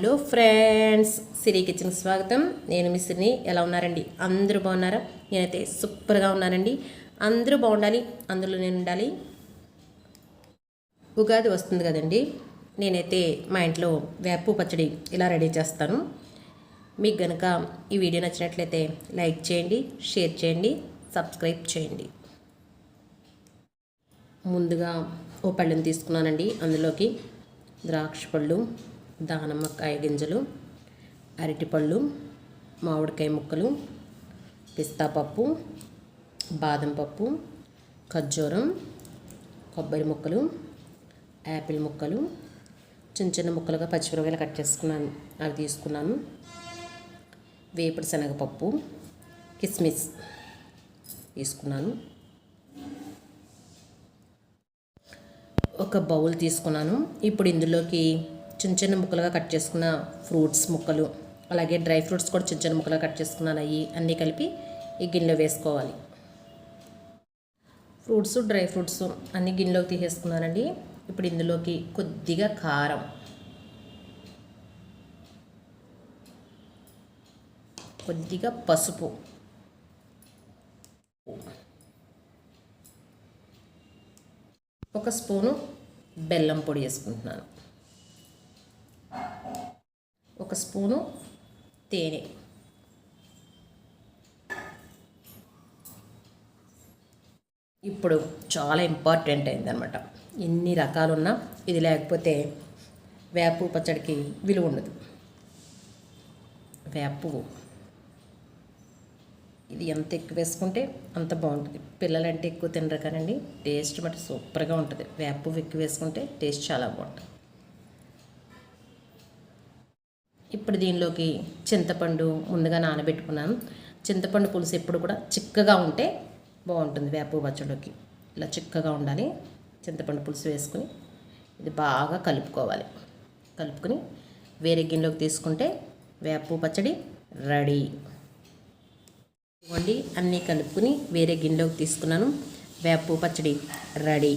Hello friends సిరి kitchen స్వాగతం. నేను మిస్ని ఎలా ఉన్నారండి? అందరూ బాగున్నారా? నేనైతే సూపర్గా ఉన్నానండి. అందరూ బాగుండాలి అందులో నేను ఉండాలి. ఉగాది వస్తుంది కదండి. నేనైతే మా ఇంట్లో వేపు పచ్చడి ఇలా రెడీ చేస్తాను. మీకు గనక ఈ వీడియో నచ్చినట్లయితే లైక్ చేయండి షేర్ చేయండి సబ్స్క్రైబ్ చేయండి. ముందుగా ఓ పళ్ళని తీసుకున్నానండి. అందులోకి ద్రాక్ష పళ్ళు దానిమ్మకాయ గింజలు అరటిపళ్ళు మామిడికాయ ముక్కలు పిస్తా పప్పు బాదం పప్పు ఖర్జూరం కొబ్బరి ముక్కలు యాపిల్ ముక్కలు చిన్న చిన్న ముక్కలుగా పచ్చిమిరపకాయలు కట్ చేసుకున్నాను అవి తీసుకున్నాను. వేపుడు శనగపప్పు కిస్మిస్ తీసుకున్నాను. ఒక బౌల్ తీసుకున్నాను. ఇప్పుడు ఇందులోకి చిన్న చిన్న ముక్కలుగా కట్ చేసుకున్న ఫ్రూట్స్ ముక్కలు అలాగే డ్రై ఫ్రూట్స్ కూడా చిన్న చిన్న ముక్కలుగా కట్ చేసుకున్నాను అవి అన్నీ కలిపి ఈ గిన్నెలో వేసుకోవాలి. ఫ్రూట్స్ డ్రై ఫ్రూట్స్ అన్ని గిన్నెలోకి తీసేసుకున్నానండి. ఇప్పుడు ఇందులోకి కొద్దిగా కారం. కొద్దిగా పసుపు. ఒక స్పూను బెల్లం పొడి వేసుకుంటున్నాను. ఒక స్పూను తేనె. ఇప్పుడు చాలా ఇంపార్టెంట్ అయిందనమాట ఎన్ని రకాలున్నా ఇది లేకపోతే వేపు పచ్చడికి విలువ ఉండదు. వేపు ఇది ఎంత ఎక్కువ వేసుకుంటే అంత బాగుంటుంది. పిల్లలంటే ఎక్కువ తినరు కానండి టేస్ట్ మటు సూపర్గా ఉంటుంది. వేపు ఎక్కువ వేసుకుంటే టేస్ట్ చాలా బాగుంటుంది. ఇప్పుడు దీనిలోకి చింతపండు ముందుగా నానబెట్టుకున్నాను. చింతపండు పులుసు ఎప్పుడు కూడా చిక్కగా ఉంటే బాగుంటుంది వేపు పచ్చడికి ఇలా చిక్కగా ఉండాలి. చింతపండు పులుసు వేసుకుని ఇది బాగా కలుపుకోవాలి. కలుపుకొని వేరే గిన్నెలోకి తీసుకుంటే వేపు పచ్చడి రెడీ. ఇవ్వండి అన్నీ కలుపుకుని వేరే గిన్నెలోకి తీసుకున్నాను. వేపు పచ్చడి రెడీ.